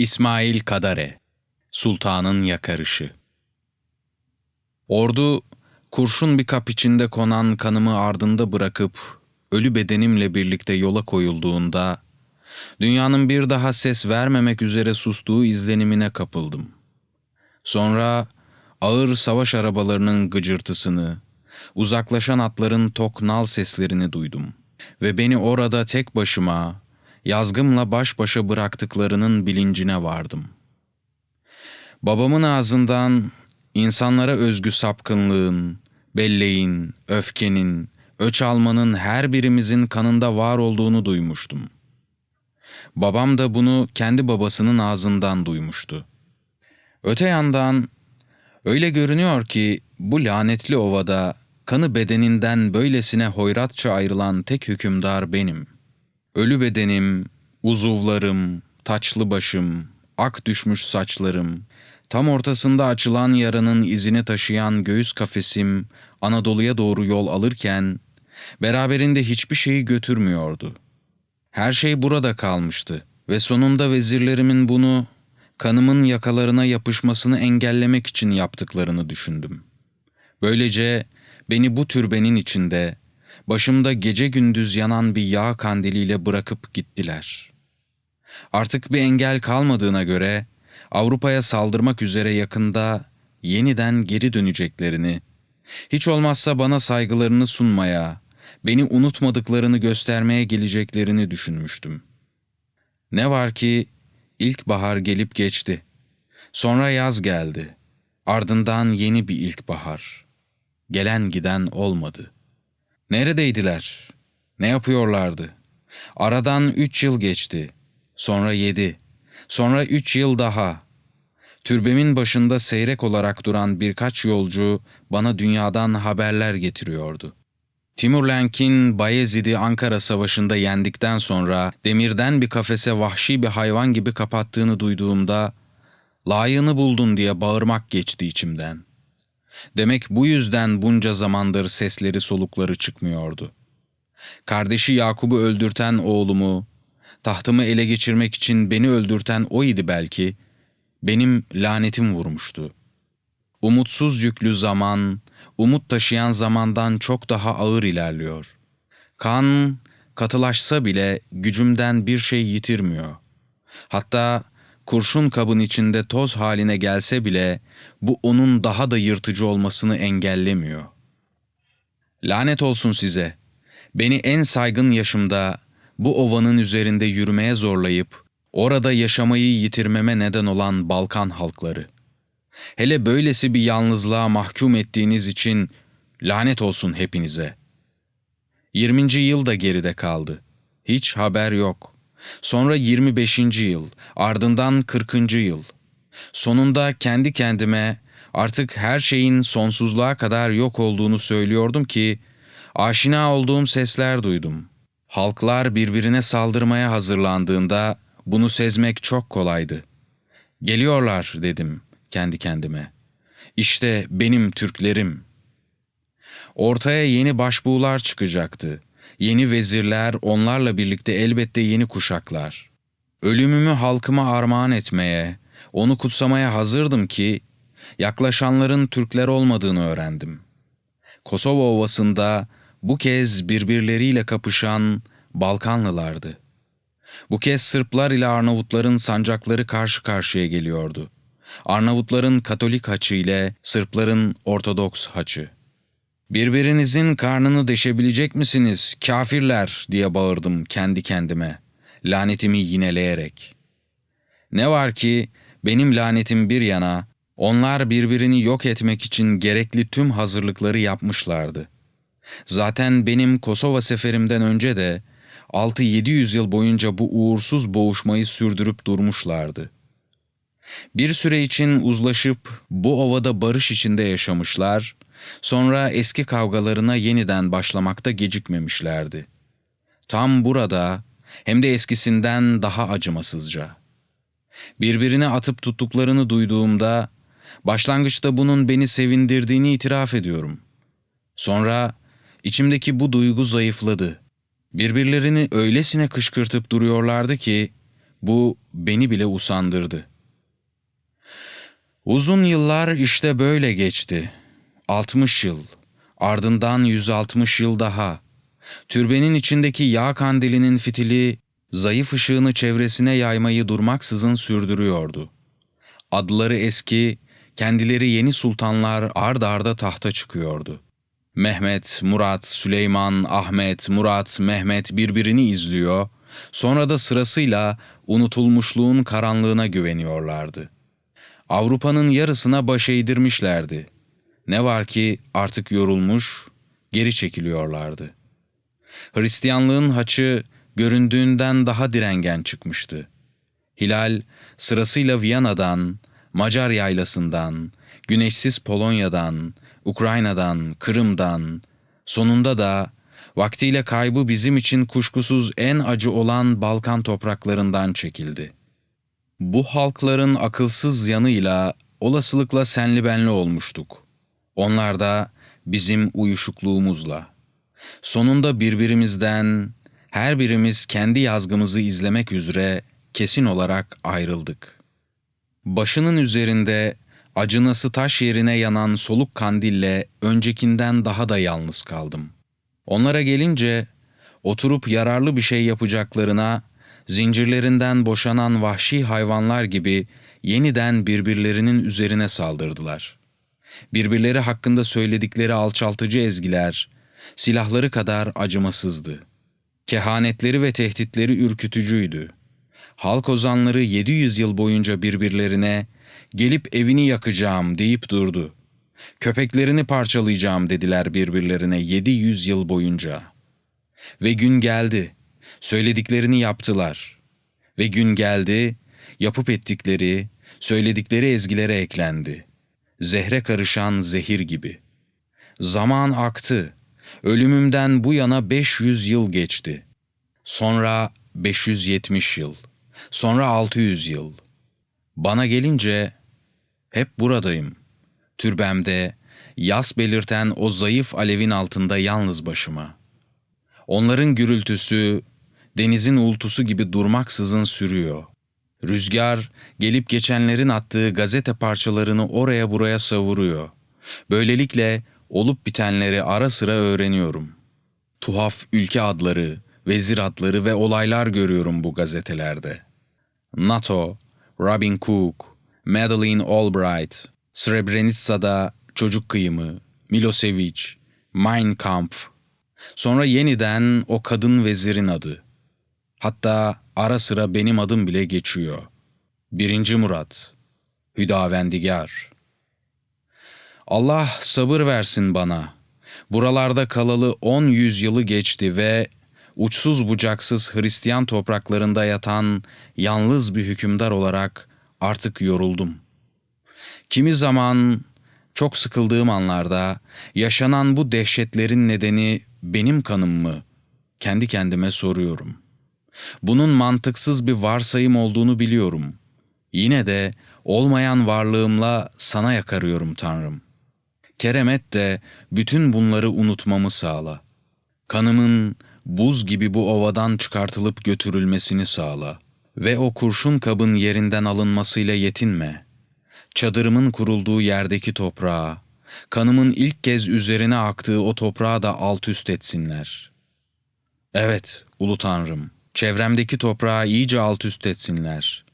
İsmail Kadare Sultanın Yakarışı Ordu, kurşun bir kap içinde konan kanımı ardında bırakıp, ölü bedenimle birlikte yola koyulduğunda, dünyanın bir daha ses vermemek üzere sustuğu izlenimine kapıldım. Sonra ağır savaş arabalarının gıcırtısını, uzaklaşan atların tok nal seslerini duydum. Ve beni orada tek başıma, yazgımla baş başa bıraktıklarının bilincine vardım. Babamın ağzından insanlara özgü sapkınlığın, belleğin, öfkenin, öç almanın her birimizin kanında var olduğunu duymuştum. Babam da bunu kendi babasının ağzından duymuştu. Öte yandan öyle görünüyor ki bu lanetli ovada kanı bedeninden böylesine hoyratça ayrılan tek hükümdar benim. Ölü bedenim, uzuvlarım, taçlı başım, ak düşmüş saçlarım, tam ortasında açılan yaranın izini taşıyan göğüs kafesim Anadolu'ya doğru yol alırken, beraberinde hiçbir şeyi götürmüyordu. Her şey burada kalmıştı ve sonunda vezirlerimin bunu kanımın yakalarına yapışmasını engellemek için yaptıklarını düşündüm. Böylece beni bu türbenin içinde, başımda gece gündüz yanan bir yağ kandiliyle bırakıp gittiler. Artık bir engel kalmadığına göre Avrupa'ya saldırmak üzere yakında yeniden geri döneceklerini, hiç olmazsa bana saygılarını sunmaya, beni unutmadıklarını göstermeye geleceklerini düşünmüştüm. Ne var ki ilkbahar gelip geçti. Sonra yaz geldi. Ardından yeni bir ilkbahar. Gelen giden olmadı. Neredeydiler? Ne yapıyorlardı? Aradan üç yıl geçti. Sonra yedi. Sonra üç yıl daha. Türbemin başında seyrek olarak duran birkaç yolcu bana dünyadan haberler getiriyordu. Timur Lenk'in Bayezid'i Ankara Savaşı'nda yendikten sonra demirden bir kafese vahşi bir hayvan gibi kapattığını duyduğumda layığını buldun diye bağırmak geçti içimden. Demek bu yüzden bunca zamandır sesleri solukları çıkmıyordu. Kardeşi Yakup'u öldürten oğlumu, tahtımı ele geçirmek için beni öldürten o idi belki, benim lanetim vurmuştu. Umutsuz yüklü zaman, umut taşıyan zamandan çok daha ağır ilerliyor. Kan katılaşsa bile gücümden bir şey yitirmiyor. Hatta kurşun kabın içinde toz haline gelse bile bu onun daha da yırtıcı olmasını engellemiyor. Lanet olsun size. Beni en saygın yaşımda bu ovanın üzerinde yürümeye zorlayıp orada yaşamayı yitirmeme neden olan Balkan halkları. Hele böylesi bir yalnızlığa mahkum ettiğiniz için lanet olsun hepinize. 20. yıl da geride kaldı. Hiç haber yok. Sonra 25. yıl, ardından 40. yıl. Sonunda kendi kendime artık her şeyin sonsuzluğa kadar yok olduğunu söylüyordum ki aşina olduğum sesler duydum. Halklar birbirine saldırmaya hazırlandığında bunu sezmek çok kolaydı. Geliyorlar dedim kendi kendime. İşte benim Türklerim. Ortaya yeni başbuğlar çıkacaktı. Yeni vezirler, onlarla birlikte elbette yeni kuşaklar. Ölümümü halkıma armağan etmeye, onu kutsamaya hazırdım ki, yaklaşanların Türkler olmadığını öğrendim. Kosova Ovası'nda bu kez birbirleriyle kapışan Balkanlılardı. Bu kez Sırplar ile Arnavutların sancakları karşı karşıya geliyordu. Arnavutların Katolik haçı ile Sırpların Ortodoks haçı. Birbirinizin karnını deşebilecek misiniz kafirler diye bağırdım kendi kendime, lanetimi yineleyerek. Ne var ki benim lanetim bir yana, onlar birbirini yok etmek için gerekli tüm hazırlıkları yapmışlardı. Zaten benim Kosova seferimden önce de 6-700 yıl boyunca bu uğursuz boğuşmayı sürdürüp durmuşlardı. Bir süre için uzlaşıp bu ovada barış içinde yaşamışlar, sonra eski kavgalarına yeniden başlamakta gecikmemişlerdi. Tam burada hem de eskisinden daha acımasızca. Birbirine atıp tuttuklarını duyduğumda başlangıçta bunun beni sevindirdiğini itiraf ediyorum. Sonra içimdeki bu duygu zayıfladı. Birbirlerini öylesine kışkırtıp duruyorlardı ki Bu beni bile usandırdı. Uzun yıllar işte böyle geçti. 60 yıl, ardından 160 yıl daha. Türbenin içindeki yağ kandilinin fitili zayıf ışığını çevresine yaymayı durmaksızın sürdürüyordu. Adları eski, kendileri yeni sultanlar ard arda tahta çıkıyordu. Mehmet, Murat, Süleyman, Ahmet, Murat, Mehmet birbirini izliyor, sonra da sırasıyla unutulmuşluğun karanlığına güveniyorlardı. Avrupa'nın yarısına baş eğdirmişlerdi. Ne var ki artık yorulmuş, geri çekiliyorlardı. Hristiyanlığın haçı göründüğünden daha direngen çıkmıştı. Hilal sırasıyla Viyana'dan, Macar yaylasından, güneşsiz Polonya'dan, Ukrayna'dan, Kırım'dan, sonunda da vaktiyle kaybı bizim için kuşkusuz en acı olan Balkan topraklarından çekildi. Bu halkların akılsız yanıyla olasılıkla senli benli olmuştuk. Onlar da bizim uyuşukluğumuzla. Sonunda birbirimizden her birimiz kendi yazgımızı izlemek üzere kesin olarak ayrıldık. Başının üzerinde acınası taş yerine yanan soluk kandille öncekinden daha da yalnız kaldım. Onlara gelince oturup yararlı bir şey yapacaklarına zincirlerinden boşanan vahşi hayvanlar gibi yeniden birbirlerinin üzerine saldırdılar. Birbirleri hakkında söyledikleri alçaltıcı ezgiler silahları kadar acımasızdı. Kehanetleri ve tehditleri ürkütücüydü. Halk ozanları 700 yıl boyunca birbirlerine gelip evini yakacağım deyip durdu. Köpeklerini parçalayacağım dediler birbirlerine 700 yıl boyunca. Ve gün geldi. Söylediklerini yaptılar. Ve gün geldi, yapıp ettikleri, söyledikleri ezgilere eklendi. Zehre karışan zehir gibi. Zaman aktı. Ölümümden bu yana 500 yıl geçti. Sonra 570 yıl. Sonra 600 yıl. Bana gelince hep buradayım. Türbemde yas belirten o zayıf alevin altında yalnız başıma. Onların gürültüsü denizin uğultusu gibi durmaksızın sürüyor. Rüzgar gelip geçenlerin attığı gazete parçalarını oraya buraya savuruyor. Böylelikle olup bitenleri ara sıra öğreniyorum. Tuhaf ülke adları, vezir adları ve olaylar görüyorum bu gazetelerde. NATO, Robin Cook, Madeleine Albright, Srebrenica'da çocuk kıyımı, Milosevic, Mein Kampf. Sonra yeniden o kadın vezirin adı. Hatta ara sıra benim adım bile geçiyor. Birinci Murat, Hüdavendigar. Allah sabır versin bana. Buralarda kalalı on yüzyılı geçti ve uçsuz bucaksız Hristiyan topraklarında yatan yalnız bir hükümdar olarak artık yoruldum. Kimi zaman çok sıkıldığım anlarda yaşanan bu dehşetlerin nedeni benim kanım mı? Kendi kendime soruyorum. Bunun mantıksız bir varsayım olduğunu biliyorum. Yine de olmayan varlığımla sana yakarıyorum Tanrım. Keremet de bütün bunları unutmamı sağla. Kanımın buz gibi bu ovadan çıkartılıp götürülmesini sağla. Ve o kurşun kabın yerinden alınmasıyla yetinme. Çadırımın kurulduğu yerdeki toprağa, kanımın ilk kez üzerine aktığı o toprağı da alt üst etsinler. Evet, Ulu Tanrım, çevremdeki toprağı iyice alt üst etsinler.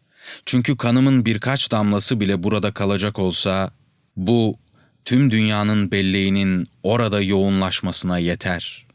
Çünkü kanımın birkaç damlası bile burada kalacak olsa, bu tüm dünyanın belleğinin orada yoğunlaşmasına yeter.''